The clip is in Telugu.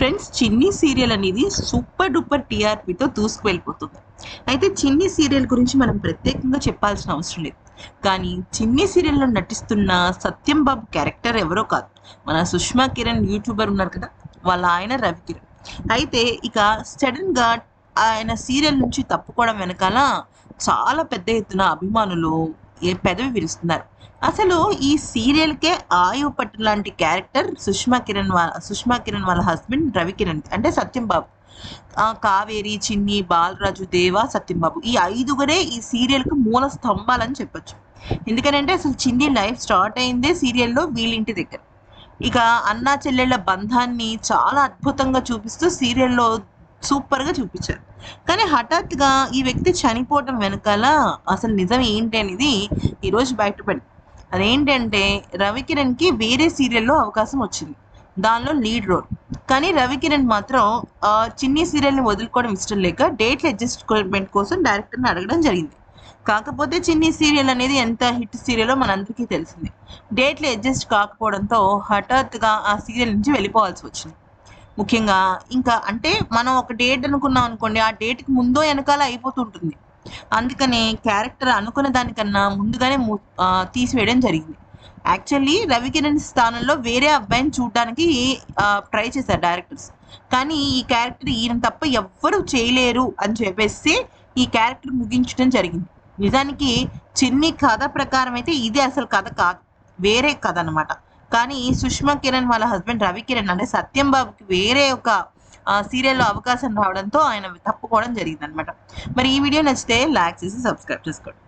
ఫ్రెండ్స్ చిన్ని సీరియల్ అనేది సూపర్ డూపర్ టీఆర్పీతో దూసుకువెళ్ళిపోతుంది. అయితే చిన్ని సీరియల్ గురించి మనం ప్రత్యేకంగా చెప్పాల్సిన అవసరం లేదు. కానీ చిన్ని సీరియల్లో నటిస్తున్న సత్యం బాబు క్యారెక్టర్ ఎవరో కాదు. మన సుష్మా కిరణ్ యూట్యూబర్ ఉన్నారు కదా వాళ్ళ ఆయన రవి కిరణ్. అయితే ఇక సడన్గా ఆయన సీరియల్ నుంచి తప్పుకోవడం వెనకాల చాలా పెద్ద ఎత్తున అభిమానులు పెదవి విరుస్తున్నారు. అసలు ఈ సీరియల్కే ఆయు పట్టు లాంటి క్యారెక్టర్ సుష్మా కిరణ్ వాళ్ళ సుష్మా కిరణ్ వాళ్ళ హస్బెండ్ రవి కిరణ్ అంటే సత్యం బాబు. కావేరి చిన్ని బాలరాజు దేవ సత్యం బాబు. ఈ ఐదుగురే ఈ సీరియల్కి మూల స్తంభాలని చెప్పొచ్చు. ఎందుకనంటే అసలు చిన్ని లైఫ్ స్టార్ట్ అయిందే సీరియల్లో వీళ్ళింటి దగ్గర. ఇక అన్నా చెల్లెళ్ళ బంధాన్ని చాలా అద్భుతంగా చూపిస్తూ సీరియల్లో సూపర్గా చూపించారు. కానీ హఠాత్తుగా ఈ వ్యక్తి చనిపోవటం వెనకాల అసలు నిజం ఏంటి అనేది ఈరోజు బయటపడింది. అదేంటంటే రవికిరణ్కి వేరే సీరియల్లో అవకాశం వచ్చింది. దానిలో లీడ్ రోల్. కానీ రవికిరణ్ మాత్రం ఆ, చిన్ని సీరియల్ని వదులుకోవడం ఇష్టం లేక డేట్ల అడ్జస్ట్మెంట్ కోసం డైరెక్టర్ని అడగడం జరిగింది. కాకపోతే చిన్ని సీరియల్ అనేది ఎంత హిట్ సీరియలో మనందరికీ తెలిసింది. డేట్లు అడ్జస్ట్ కాకపోవడంతో హఠాత్తుగా ఆ సీరియల్ నుంచి వెళ్ళిపోవాల్సి వచ్చింది. ముఖ్యంగా ఇంకా అంటే మనం ఒక డేట్ అనుకున్నాం అనుకోండి ఆ డేట్కి ముందో వెనకాల అయిపోతుంటుంది. అందుకనే క్యారెక్టర్ అనుకున్న దానికన్నా ముందుగానే తీసివేయడం జరిగింది. యాక్చువల్లీ రవికిరణ్ స్థానంలో వేరే అబ్బాయిని చూడడానికి ట్రై చేశారు డైరెక్టర్స్ కానీ ఈ క్యారెక్టర్ ఈయన తప్ప ఎవ్వరూ చేయలేరు అని చెప్పేసి ఈ క్యారెక్టర్ ముగించడం జరిగింది. నిజానికి చిన్ని కథ ప్రకారం అయితే ఇది అసలు కథ కాదు. వేరే కథ అన్నమాట. కానీ సుష్మా కిరణ్ వాళ్ళ హస్బెండ్ రవి కిరణ్ అంటే సత్యం బాబుకి వేరే ఒక సీరియల్లో అవకాశం రావడంతో ఆయన తప్పుకోవడం జరిగింది అనమాట మరి ఈ వీడియో నచ్చితే లైక్ చేసి సబ్స్క్రైబ్ చేసుకోండి.